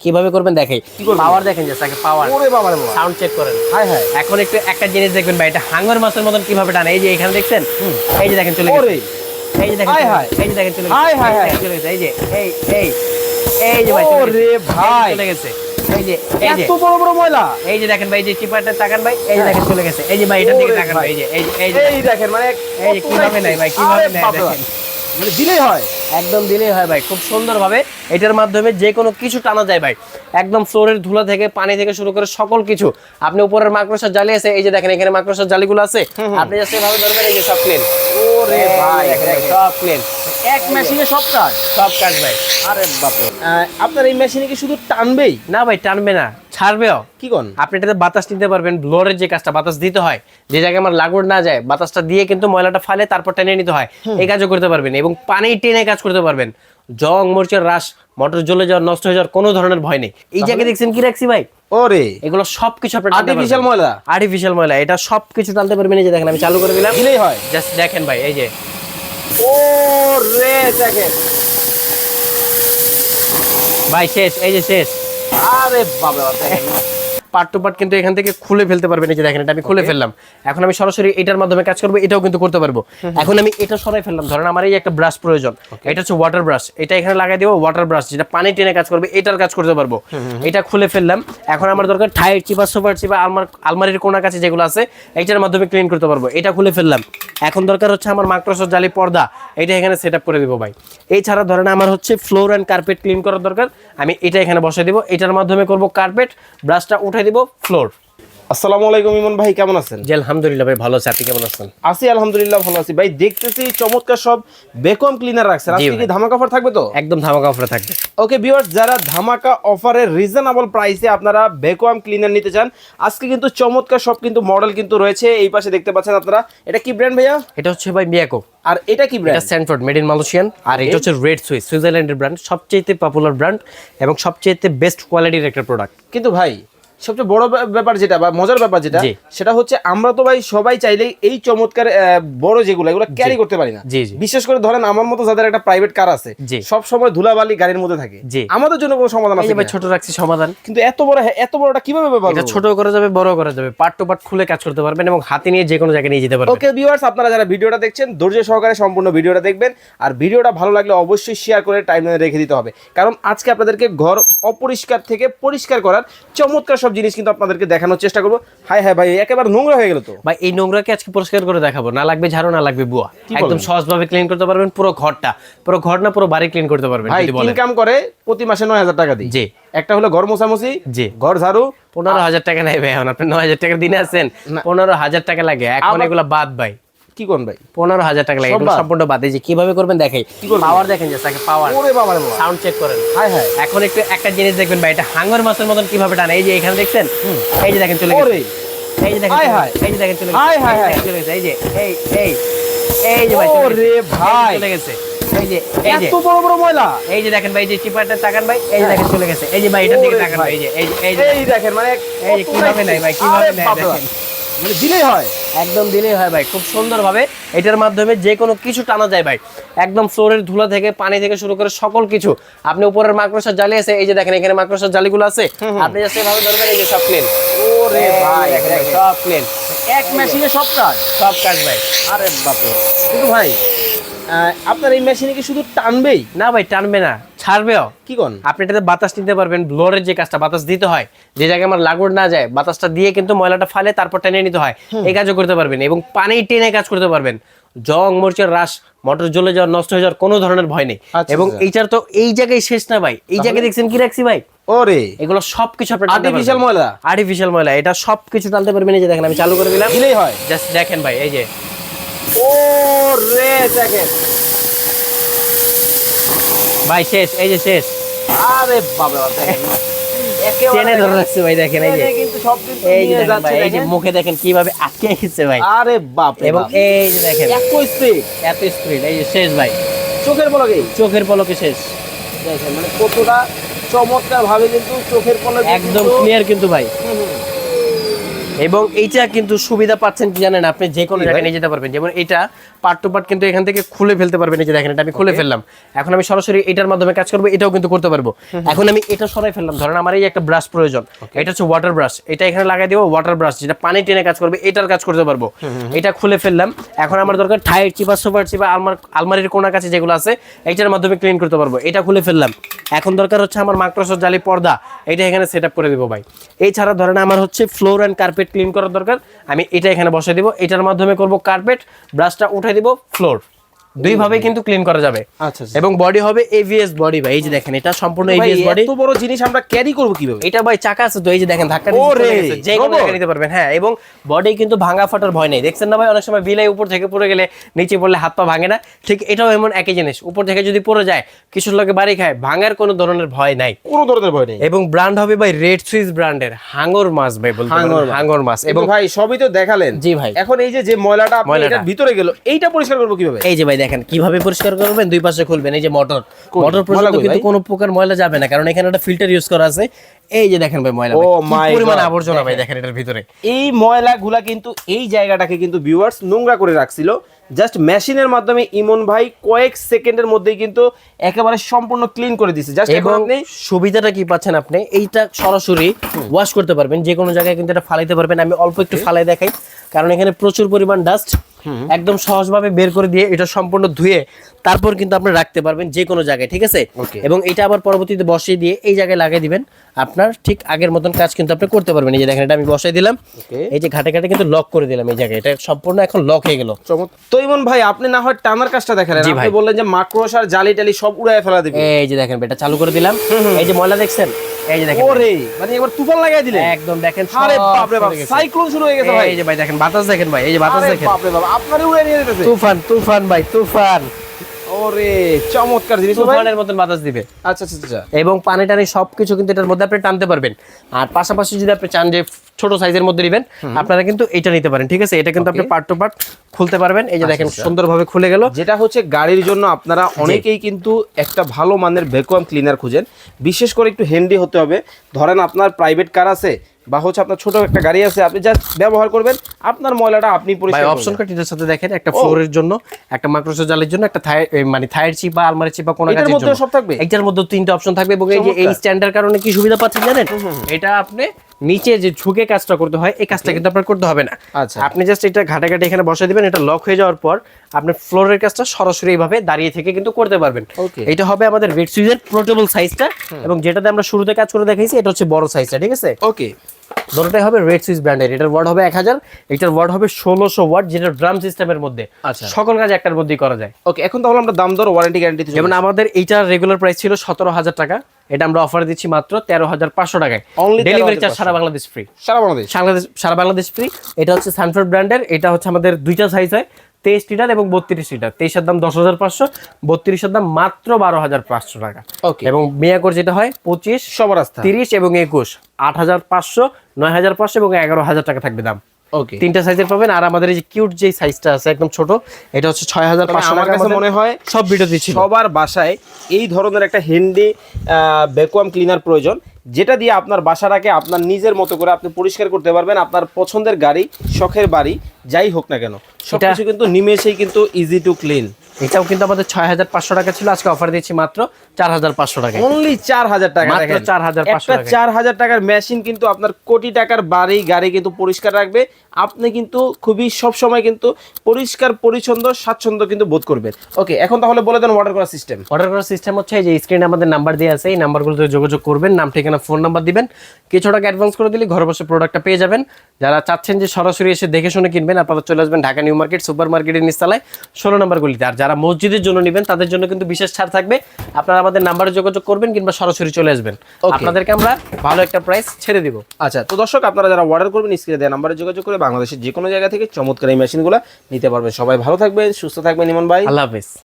কীভাবে করবেন দেখাই পাওয়ার দেখেন আগে পাওয়ার ওরে বাবা সাউন্ড চেক করেন হাই হাই এখন একটু একটা জিনিস দেখবেন ভাই এটা হাঙ্গর মাছের মতন কীভাবে টানে এই যে এখানে দেখছেন এই যে দেখেন চলে গেছে ওরে এই যে দেখেন হায় এই যে দেখেন চলে গেছে, হায় হায় যে হায়। চলে গেছে, এই যে এই এই এই যে ভাই ওরে ভাই। এই যে চলে গেছে এই যে এই যে এত বড় বড় ময়লা এই যে দেখেন ভাই এই যে চিপারটা তাকান ভাই এই যে দেখেন চলে গেছে এই যে ভাই এটার দিকে তাকান ভাই। এই যে এই যে এই যে দেখেন মানে এই যে কীভাবে নেয় ভাই কীভাবে নেয় দেখেন মানে দিলেই হয়। একদম দিলেই হয় ভাই খুব সুন্দরভাবে এটার মাধ্যমে যে কোনো কিছু টানা যায় ভাই। একদম ফ্লোরের ধুলা থেকে পানি থেকে শুরু করে সকল কিছু। আপনি উপরের মাকড়সার জালি আছে এই যে দেখেন এখানে মাকড়সার জালিগুলো আছে। আপনি জাস্ট এভাবে ধরবেন এই যে সব ক্লিন ওরে ভাই সব ক্লিন এক মেশিনে সব কাজ? সব কাজ ভাই। আরে বাপরে। আপনার এই মেশিনে কি শুধু টানবেই? না ভাই টানবে না। ছাড়বেও। কি কোন? আপনি এটাতে বাতাস নিতে পারবেন ব্লোরের যে কাজটা বাতাস দিতে হয় যে জায়গায় আমার লাগড় না যায় বাতাসটা দিয়ে কিন্তু ময়লাটা ফালে তারপর টেনে নিতে হয়। এই কাজও করতে পারবেন এবং পানি টেনে কাজ করতে পারবেন। জং মরিচের রাস মোটর জ্বলে যাওয়ার নষ্ট হয়ে যাওয়ার কোনো ধরনের ভয় নেই। এই জায়গায় দেখছেন কি রাখছি ভাই? ওরে। এগুলো সবকিছু আপনি আর্টিফিশিয়াল ময়লা? আর্টিফিশিয়াল ময়লা এটা সবকিছু টানতে পারবেন এই যে দেখেন আমি চালু করে দিলাম। হয়। জাস্ট দেখেন ভাই এই যে। ওরে দেখেন। ভাই শেষ এই যে শেষ। আরে বাবা দেখেন। পার্ট টু পার্ট কিন্তু এখান থেকে খুলে ফেলতে পারবেন এই যে দেখেন এটা আমি খুলে ফেললাম। এখন আমি সরাসরি এটার মাধ্যমে কাজ করব এটাও কিন্তু করতে পারব। এখন আমি এটা সরাই ফেললাম ধরেন আমার এই একটা ব্রাশ প্রয়োজন। এটা হচ্ছে ওয়াটার ব্রাশ এটা এখানে লাগাই দেবো ওয়াটার ব্রাশ যেটা পানি টেনে কাজ করবে এটার কাজ করতে পারব। এটা খুলে ফেললাম। এখন আমার দরকার টায়ার চিপা সোফার চিপা আলমার আলমারির কোনা কাছে যেগুলো আছে এটার মাধ্যমে ক্লিন করতে পারব। এটা খুলে ফেললাম। এখন দরকার হচ্ছে আমার মাকড়সার জালি পর্দা এটা এখানে সেট আপ করে দিব ভাই। এছাড়া ধরেন আমার হচ্ছে ফ্লোর অ্যান্ড কার্পেট ক্লিন করার দরকার। আমি এটা এখানে বসে দিব। এটার মাধ্যমে করব কার্পেট ব্রাশটা উঠে দিব ফ্লোর আসসালামু আলাইকুম ইমন ভাই কেমন আছেন? জি আলহামদুলিল্লাহ ভাই ভালো আছে। আপনি কেমন আছেন? আছি আলহামদুলিল্লাহ ভালো আছি। ভাই দেখতেছি চমৎকার সব বেকম ক্লিনার রাখছেন। আজকে কি ধামাকা অফার থাকবে তো? একদম ধামাকা অফারে থাকবে। ওকে ভিউয়ার্স যারা ধামাকা অফারের রিজনেবল প্রাইসে আপনারা ভ্যাকুয়াম ক্লিনার নিতে চান আজকে কিন্তু চমৎকার সব কিন্তু মডেল কিন্তু রয়েছে। এই পাশে দেখতে পাচ্ছেন আপনারা এটা কি ব্র্যান্ড ভাইয়া? এটা হচ্ছে ভাই মিয়াকো আর এটা কি ব্র্যান্ড এটা brand Stanford made in Malaysian আর এটা হচ্ছে রেড সুইস সুইজারল্যান্ডের ব্র্যান্ড সবচেয়ে পপুলার ব্র্যান্ড এবং সবচেয়ে বেস্ট কোয়ালিটির একটা প্রোডাক্ট কিন্তু ভাই সবচেয়ে বড় ব্যা- ব্যাপার যেটা বা মজার ব্যাপার যেটা সেটা হচ্ছে আমরা তো ভাই সবাই চাইলেই এই চমৎকার বড় যেগুলো এগুলো ক্যারি করতে পারি না। বিশেষ করে ধরেন আমার মতো যাদের একটা প্রাইভেট কার আছে। সব সময় ধুলাবালি গাড়ির মধ্যে থাকে। আমাদের জন্য কোনো সমাধান আছে ভাই ছোট রাখছি সমাধান। কিন্তু এত বড় এত বড়টা কীভাবে ব্যবহার এটা? ছোট করা যাবে বড় করা যাবে। পার্ট টু পার্ট খুলে কাজ করতে পারবেন এবং হাতে নিয়ে যে কোনো জায়গায় নিয়ে যেতে পারবেন। ওকে ভিউয়ার্স আপনারা যারা ভিডিওটা দেখছেন ধৈর্য সহকারে সম্পূর্ণ ভিডিওটা দেখবেন। আর ভিডিওটা ভালো লাগলে অবশ্যই শেয়ার করে টাইমলাইনে রেখে দিতে হবে। কারণ আজকে আপনাদেরকে ঘর অপরিষ্কার থেকে পরিষ্কার করার চমৎকার সব জিনিস কিন্তু আপনাদেরকে দেখানোর চেষ্টা করব। হাই হাই ভাই একেবারে নোংরা হয়ে গেল তো। ভাই এই নোংরাকে আজকে পরিষ্কার করে দেখাবো। না লাগবে ঝাড়ু না লাগবে বুয়া। একদম সহজভাবে ক্লিন করতে পারবেন পুরো ঘরটা। পুরো ঘর না পুরো বাড়ি ক্লিন করতে পারবেন ভাই ইনকাম করে প্রতি মাসে নয় হাজার টাকা দিই। জি। একটা হলো ঘর মোছামুছি জি। ঘর ঝাড়ু। পনেরো হাজার টাকা নেই ভাই এখন আপনি নয় হাজার টাকা দিনে আছেন। পনেরো হাজার টাকা লাগে এখন এগুলো বাদ ভাই। কি কোন ভাই পনেরো হাজার টাকা লাগে বাদ? সম্পূর্ণ বাদ এই যে কীভাবে করবেন দেখাই পাওয়ার দেখেন আগে পাওয়ার ওরে বাবা রে সাউন্ড চেক করেন হাই হাই এখন একটু একটা জিনিস দেখবেন ভাই এটা হাঙ্গর মাছের মতন কীভাবে টানে এই যে এখানে দেখছেন এই যে দেখেন চলে গেছে ওরে এই যে দেখেন হায় চলে হায়। গেছে। এই যে দেখেন চলে গেছে হায় এই যে হায়। চলে গেছে এই যে এই এই এই যে ভাই ওরে ভাই। যে চলে গেছে এই যে এত বড় বড় ময়লা এই যে দেখেন ভাই যে চিপারটা তাকান ভাই এই যে দেখেন চলে গেছে এই যে ভাই এটার দিকে তাকান ভাই। ভাই এই যে এই যে এই দেখেন মানে এই যে কীভাবে ভাই, কীভাবে নেয় বাপরে বাপ। দেখেন। মানে দিলেই হয় একদম দিলেই হয় ভাই খুব সুন্দরভাবে এটার মাধ্যমে যে কোনো কিছু টানা যায় ভাই। একদম ফ্লোরের ধুলা থেকে পানি থেকে শুরু করে সকল কিছু। আপনি উপরের মাকড়সার জালি আছে এই যে দেখেন এখানে মাকড়সার জালিগুলো আছে। আপনি জাস্ট এভাবে ধরবেন এই যে সব ক্লিন ওরে ভাই সব ক্লিন এক মেশিনে সব কাজ? সব কাজ ভাই। আরে বাপরে। কিন্তু ভাই আপনার এই মেশিনে কি শুধু টানবেই? না ভাই টানবে না। ছাড়বেও কি কোন? আপনি এটাতে বাতাস নিতে পারবেন ব্লোরের যে কাজটা বাতাস দিতে হয় যে জায়গায় আমার লাগড় না যায় বাতাসটা দিয়ে কিন্তু ময়লাটা ফালে তারপর টেনে নিতে হয়। এই কাজও করতে পারবেন এবং পানি টেনে কাজ করতে পারবেন। জং মরিচের রাস মোটর জ্বলে যাওয়ার নষ্ট হয়ে যাওয়ার কোনো ধরনের ভয় নেই। আচ্ছা, এবং আচ্ছা। এইটার তো এই জায়গায় শেষ না ভাই। এই জায়গায় দেখছেন কি রাখছি ভাই? ওরে। এগুলো সবকিছু আপনি আর্টিফিশিয়াল ময়লা? আর্টিফিশিয়াল ময়লা এটা সবকিছু টানতে পারবেন। এই যে দেখেন আমি চালু করে দিলাম। দিলেই হয়। জাস্ট দেখেন ভাই এই যে। ওরে দেখেন। ভাই শেষ এই যে শেষ। আরে বাবা দেখেন টেনে ধরে রাখছে ভাই দেখেন এই যে। কিন্তু সব এই যে দেখেন ভাই এই যে মুখে দেখেন কীভাবে আটকে ভাই। আরে বাপ রে এবং বাপ। এই যে দেখেন। এত স্পিড এত স্পিড এই যে শেষ ভাই। চোখের পলকে। চোখের পলকে শেষ। দেখেন মানে কতটা চমৎকার ভাবে কিন্তু চোখের পলকে একদম ক্লিয়ার কিন্তু ভাই। এবং এইটা কিন্তু সুবিধা পাচ্ছেন কি জানেন আপনি যে কোনো জায়গায় নিয়ে যেতে পারবেন। যেমন এটা পার্ট টু পার্ট কিন্তু এখান থেকে খুলে ফেলতে পারবেন এই যে দেখেন এটা আমি খুলে ফেললাম। এখন আমি সরাসরি এটার মাধ্যমে কাজ করব এটাও কিন্তু করতে পারব। এখন আমি এটা সরাই ফেললাম। ধরেন আমার এই একটা ব্রাশ প্রয়োজন। এটা হচ্ছে ওয়াটার ব্রাশ এটা এখানে লাগাই দেবো ওয়াটার ব্রাশ যেটা পানি টেনে কাজ করবে এটার কাজ করতে পারব। এটা খুলে ফেললাম। এখন আমার দরকার টায়ার চিপা সোফার চিপা আলমার আলমারির কোনার কাছে যেগুলো আছে এটার মাধ্যমে ক্লিন করতে পারব। এটা খুলে ফেললাম। এখন দরকার হচ্ছে আমার মাইক্রোসফট জালি পর্দা। এটা এখানে সেট আপ করে দেবো ভাই। এছাড়া ধরেন আমার হচ্ছে ফ্লোর অ্যান্ড কার্পেট ক্লিন করার দরকার। আমি এটা এখানে বসে দিব। এটার মাধ্যমে করব কার্পেট ব্রাশটা উঠে দিব ফ্লোর দুই ভাবে কিন্তু ক্লিন করা যাবে। আচ্ছা আচ্ছা। এবং বডি হবে এভিএস বডি ভাই এই যে দেখেন এটা সম্পূর্ণ এভিএস বডি এত বড় জিনিস আমরা ক্যারি করব কীভাবে? এটা ভাই চাকা আছে তো এই যে দেখেন ধাক্কা। যে কোনো জায়গায় নিতে পারবেন হ্যাঁ এবং বডি কিন্তু ভাঙা ফাটার ভয় নেই। দেখছেন না ভাই অনেক সময় বিলাই উপর থেকে পড়ে গেলে নিচে পড়লে হাত পা ভাঙে না। ঠিক এটাও এমন একই জিনিস উপর থেকে যদি পড়ে যায় কিছুর লোকে বাড়ি খায় ভাঙার কোনো ধরনের ভয় নাই। কোনো ধরনের ভয় নেই। এবং ব্র্যান্ড হবে ভাই রেড সুইস ব্র্যান্ডের হাঙ্গর মাছ ভাই বলতে হাঙ্গর মাছ। এবং ভাই সবই তো দেখালেন। জি ভাই। এখন এই যে যে ময়লাটা। ভিতরে গেল এইটা পরিষ্কার করব কীভাবে? এই যে ভাই দেখেন কীভাবে পরিষ্কার করবেন? দুই পাশে খুলবেন এই যে মোটর? মোটর পর্যন্ত কিন্তু? কোনো প্রকার ময়লা যাবে না কারণ এখানে একটা ফিল্টার ইউজ করা আছে। এই যে দেখেন ভাই ময়লা পরিমাণ আবর্জনা ভাই দেখেন। এটার ভিতরে। এই ময়লাগুলা কিন্তু এই জায়গাটাকে কিন্তু ভিউয়ার্স নোংরা করে রাখছিল। জাস্ট মেশিনের মাধ্যমে ইমন ভাই কয়েক সেকেন্ডের মধ্যেই কিন্তু একেবারে সম্পূর্ণ ক্লিন করে দিছে। জাস্ট এবং আপনি সুবিধাটা কি পাচ্ছেন আপনি? এইটা সরাসরি ওয়াশ করতে পারবেন যে কোনো জায়গায় কিন্তু এটা ফালাইতে পারবেন। আমি অল্প একটু ফালাই দেখাই কারণ এখানে প্রচুর পরিমাণ ডাস্ট একদম সহজভাবে বের করে দিয়ে এটা সম্পূর্ণ ধুয়ে তারপর কিন্তু আপনি রাখতে পারবেন যে কোনো জায়গায় ঠিক আছে? এবং এটা আবার পরবর্তীতে বসিয়ে দিয়ে এই জায়গায় লাগিয়ে দিবেন। আপনার ঠিক আগের মতন কাজ কিন্তু আপনি করতে পারবেন। এই যে দেখেন এটা আমি বসাই দিলাম। এই যে ঘাটে ঘাটে কিন্তু লক করে দিলাম এই জায়গায়। এটা সম্পূর্ণ এখন লক হয়ে গেল। তো ইমন ভাই আপনি না হয় টানার কাজটা দেখালেন। আপনি বললেন যে মাকড়স আর জালি টালি সব উড়ায় ফেলা দিবে। এই যে দেখেন এটা চালু করে দিলাম। এই যে ময়লা দেখছেন? এই যে দেখেন ওরে মানে তুফান লাগাই দিলেন। একদম দেখেন আরে বাপ রে বাপ সাইক্লোন শুরু হয়ে গেছে ভাই। এই যে ভাই দেখেন বাতাস দেখেন ভাই এই যে বাতাস দেখেন। বাপ রে বাপ আপনারই উড়ে নিয়ে যেতেছে। তুফান তুফান ভাই তুফান। ওরে চমৎকার জিনিস তুফানের মতন বাতাস দিবে। আচ্ছা আচ্ছা আচ্ছা। এবং পানি টানি সবকিছু কিন্তু এটার মধ্যে আপনি টানতে পারবেন। আর পাশাপাশি যদি আপনি চান যে ছোট সাইজের মধ্যে নেবেন। আপনারা কিন্তু এটা নিতে পারেন ঠিক আছে? এটা কিন্তু আপনি পার্ট টু পার্ট খুলতে পারবেন। এই যে দেখেন সুন্দরভাবে খুলে গেল। যেটা হচ্ছে গাড়ির জন্য আপনারা অনেকেই কিন্তু একটা ভালো মানের ভ্যাকুয়াম ক্লিনার খুঁজেন। বিশেষ করে একটু হ্যান্ডি হতে হবে। ধরেন আপনার প্রাইভেট কার আছে বা হচ্ছে আপনার ছোট একটা গাড়ি আছে আপনি জাস্ট ব্যবহার করবেন আপনার ময়লাটা আপনি পরিষ্কার অপশন এটার সাথে দেখেন একটা ফ্লোরের জন্য একটা মাইক্রোসফট জালের জন্য একটা থাই মানে থায়ের চিপা আলমারি চিপা কোন এটার কাজের জন্য। সব থাকবে? এটার মধ্যে তিনটা অপশন থাকবে এবং এই যে এই চমৎকার। স্ট্যান্ডের কারণে কি সুবিধা পাচ্ছেন জানেন? এটা আপনি নিচে যে ঝুঁকে কাজটা করতে হয় এই কাজটা কিন্তু আপনার করতে হবে না। আচ্ছা। আপনি জাস্ট এটা ঘাটে ঘাটে এখানে বসে দিবেন এটা লক হয়ে যাওয়ার পর আপনি ফ্লোরের কাজটা সরাসরি এইভাবে দাঁড়িয়ে থেকে কিন্তু করতে পারবেন. এটা হবে আমাদের রেড সুইজের পোর্টেবল সাইজটা এবং যেটাতে আমরা শুরুতে কাজ করে দেখাইছি এটা হচ্ছে বড় সাইজটা ঠিক আছে? ওকে দুটোটাই হবে রেড সুইচ ব্র্যান্ডের এটার ওয়ার্ড হবে এক হাজার এটার ওয়ার্ড হবে ষোলোশো ওয়াট যেটা ড্রাম সিস্টেমের মধ্যে। আচ্ছা। সকল কাজ একটার মধ্যেই করা যায়। ওকে এখন তাহলে আমরা দাম দর ওয়ারেন্টি গ্যারান্টি যেমন আমাদের এইটার রেগুলার প্রাইস ছিল সতেরো হাজার টাকা এটা আমরা অফার দিচ্ছি মাত্র তেরো হাজার পাঁচশো টাকায়। ডেলিভারি চার্জ সারা বাংলাদেশ ফ্রি সারা বাংলাদেশ। বাংলাদেশ সারা বাংলাদেশ ফ্রি এটা হচ্ছে সানফ্রাড ব্র্যান্ডের এটা হচ্ছে আমাদের দুইটা সাইজ হয়। তেইশ লিটার এবং বত্রিশ লিটার। তেইশের দাম দশ হাজার পাঁচশো বত্রিশের দাম মাত্র বারো হাজার পাঁচশো টাকা. এবং মেয়াকোর যেটা হয় পঁচিশ সবার আস্থা তিরিশ এবং একুশ আট হাজার পাঁচশো নয় হাজার পাঁচশো এবং এগারো হাজার টাকা থাকবে দাম। ওকে তিনটা সাইজের পাবেন আর আমাদের এই যে কিউট যে সাইজটা আছে একদম ছোট এটা হচ্ছে ছয় হাজার পাঁচশো আমার কাছে মনে হয় সব ভিডিও দিচ্ছি সবার বাসায় এই ধরনের একটা হ্যান্ডি ভ্যাকুয়াম ক্লিনার প্রয়োজন যেটা দিয়ে আপনার বাসাটাকে আপনার নিজের মতো করে আপনি পরিষ্কার করতে পারবেন আপনার পছন্দের গাড়ি শখের বাড়ি যাই হোক না কেন। সবকিছু কিন্তু নিমেষেই কিন্তু ইজি টু ক্লিন এটাও কিন্তু আমাদের ছয় হাজার পাঁচশো টাকা ছিল আজকে অফার দিচ্ছি মাত্র চার হাজার পাঁচশো টাকা। অনলি চার হাজার টাকা মাত্র দেখেন। 4,500 একটা চার হাজার টাকার মেশিন কিন্তু আপনার কোটি টাকার বাড়ি গাড়ি কিন্তু পরিষ্কার রাখবে। আপনি কিন্তু খুবই সব সময় কিন্তু পরিষ্কার পরিচ্ছন্ন স্বাচ্ছন্দ্য কিন্তু বোধ করবেন। ওকে এখন তাহলে বলে দেন অর্ডার করার সিস্টেম অর্ডার করার সিস্টেম হচ্ছে এই যে স্ক্রিনে আমাদের নাম্বার দেওয়া আছে এই নাম্বারগুলোতে যোগাযোগ করবেন নাম ঠিকানা ফোন নাম্বার দিবেন। কিছু টাকা অ্যাডভান্স করে দিলে ঘরে বসে প্রোডাক্টটা পেয়ে যাবেন। যারা চাচ্ছেন যে সরাসরি এসে দেখে শুনে কিনবেন আপনারা চলে আসবেন ঢাকা নিউ মার্কেট সুপার মার্কেটের নিস্তালায় ষোলো নম্বর গলিতে। আর যারা মসজিদের জন্য নেবেন তাদের জন্য কিন্তু বিশেষ ছাড় থাকবে। আপনারা আমাদের নাম্বারে যোগাযোগ করবেন কিংবা সরাসরি চলে আসবেন. আপনাদেরকে আমরা ভালো একটা প্রাইস ছেড়ে দিব। আচ্ছা তো দর্শক আপনারা যারা অর্ডার করবেন স্ক্রিনে দেওয়া নাম্বারে যোগাযোগ করে বাংলাদেশের যে কোনো জায়গা থেকে চমৎকার এই মেশিনগুলো নিতে পারবেন। সবাই ভালো থাকবেন সুস্থ থাকবেন ইমন ভাই। আল্লাহ হাফিজ।